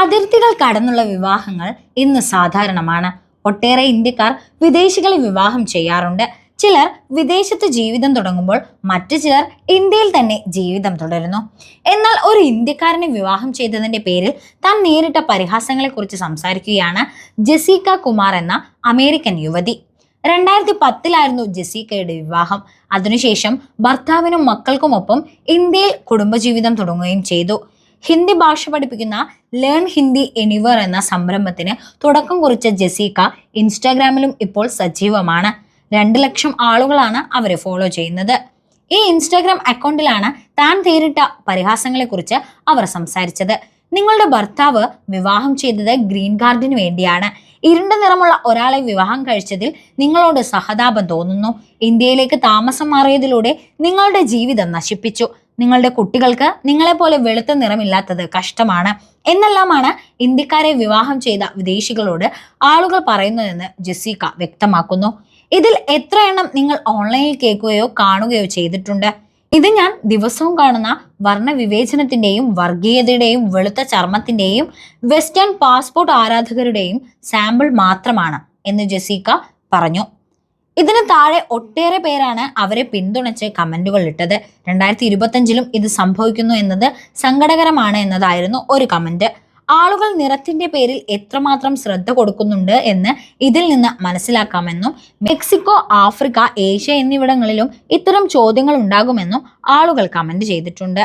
അതിർത്തികൾ കടന്നുള്ള വിവാഹങ്ങൾ ഇന്ന് സാധാരണമാണ്. ഒട്ടേറെ ഇന്ത്യക്കാർ വിദേശികളെ വിവാഹം ചെയ്യാറുണ്ട്. ചിലർ വിദേശത്ത് ജീവിതം തുടങ്ങുമ്പോൾ മറ്റു ചിലർ ഇന്ത്യയിൽ തന്നെ ജീവിതം തുടരുന്നു. എന്നാൽ ഒരു ഇന്ത്യക്കാരനെ വിവാഹം ചെയ്തതിന്റെ പേരിൽ താൻ നേരിട്ട പരിഹാസങ്ങളെക്കുറിച്ച് സംസാരിക്കുകയാണ് ജസീക്ക കുമാർ എന്ന അമേരിക്കൻ യുവതി. രണ്ടായിരത്തി പത്തിലായിരുന്നു ജസീക്കയുടെ വിവാഹം. അതിനുശേഷം ഭർത്താവിനും മക്കൾക്കുമൊപ്പം ഇന്ത്യയിൽ കുടുംബജീവിതം തുടങ്ങുകയും ചെയ്തു. ഹിന്ദി ഭാഷ പഠിപ്പിക്കുന്ന ലേൺ ഹിന്ദി എനിവർ എന്ന സംരംഭത്തിന് തുടക്കം കുറിച്ച ജസീക്ക ഇൻസ്റ്റാഗ്രാമിലും ഇപ്പോൾ സജീവമാണ്. രണ്ട് ലക്ഷം ആളുകളാണ് അവരെ ഫോളോ ചെയ്യുന്നത്. ഈ ഇൻസ്റ്റാഗ്രാം അക്കൗണ്ടിലാണ് താൻ നേരിട്ട പരിഹാസങ്ങളെക്കുറിച്ച് അവർ സംസാരിച്ചത്. നിങ്ങളുടെ ഭർത്താവ് വിവാഹം ചെയ്തത് ഗ്രീൻ കാർഡിന് വേണ്ടിയാണ്. ഇരുണ്ട നിറമുള്ള ഒരാളെ വിവാഹം കഴിച്ചതിൽ നിങ്ങളോട് സഹതാപം തോന്നുന്നു. ഇന്ത്യയിലേക്ക് താമസം മാറിയതിലൂടെ നിങ്ങളുടെ ജീവിതം നശിപ്പിച്ചു. നിങ്ങളുടെ കുട്ടികൾക്ക് നിങ്ങളെപ്പോലെ വെളുത്ത നിറമില്ലാത്തത് കഷ്ടമാണ്. എന്നെല്ലാമാണ് ഇന്ത്യക്കാരെ വിവാഹം ചെയ്ത വിദേശികളോട് ആളുകൾ പറയുന്നതെന്ന് ജസീക വ്യക്തമാക്കുന്നു. ഇതിൽ എത്ര എണ്ണം നിങ്ങൾ ഓൺലൈനിൽ കേൾക്കുകയോ കാണുകയോ ചെയ്തിട്ടുണ്ട്? ഇത് ഞാൻ ദിവസവും കാണുന്ന വർണവിവേചനത്തിന്റെയും വർഗീയതയുടെയും വെളുത്ത ചർമ്മത്തിന്റെയും വെസ്റ്റേൺ പാസ്പോർട്ട് ആരാധകരുടെയും സാമ്പിൾ മാത്രമാണ് എന്ന് ജസീക പറഞ്ഞു. ഇതിന് താഴെ ഒട്ടേറെ പേരാണ് അവരെ പിന്തുണച്ച് കമന്റുകൾ ഇട്ടത്. രണ്ടായിരത്തി ഇരുപത്തഞ്ചിലും ഇത് സംഭവിക്കുന്നു എന്നത് സങ്കടകരമാണ് എന്നതായിരുന്നു ഒരു കമന്റ്. ആളുകൾ നിറത്തിന്റെ പേരിൽ എത്രമാത്രം ശ്രദ്ധ കൊടുക്കുന്നുണ്ട് എന്ന് ഇതിൽ നിന്ന് മനസ്സിലാക്കാമെന്നും മെക്സിക്കോ ആഫ്രിക്ക ഏഷ്യ എന്നിവിടങ്ങളിലും ഇത്തരം ചോദ്യങ്ങൾ ഉണ്ടാകുമെന്നും ആളുകൾ കമന്റ് ചെയ്തിട്ടുണ്ട്.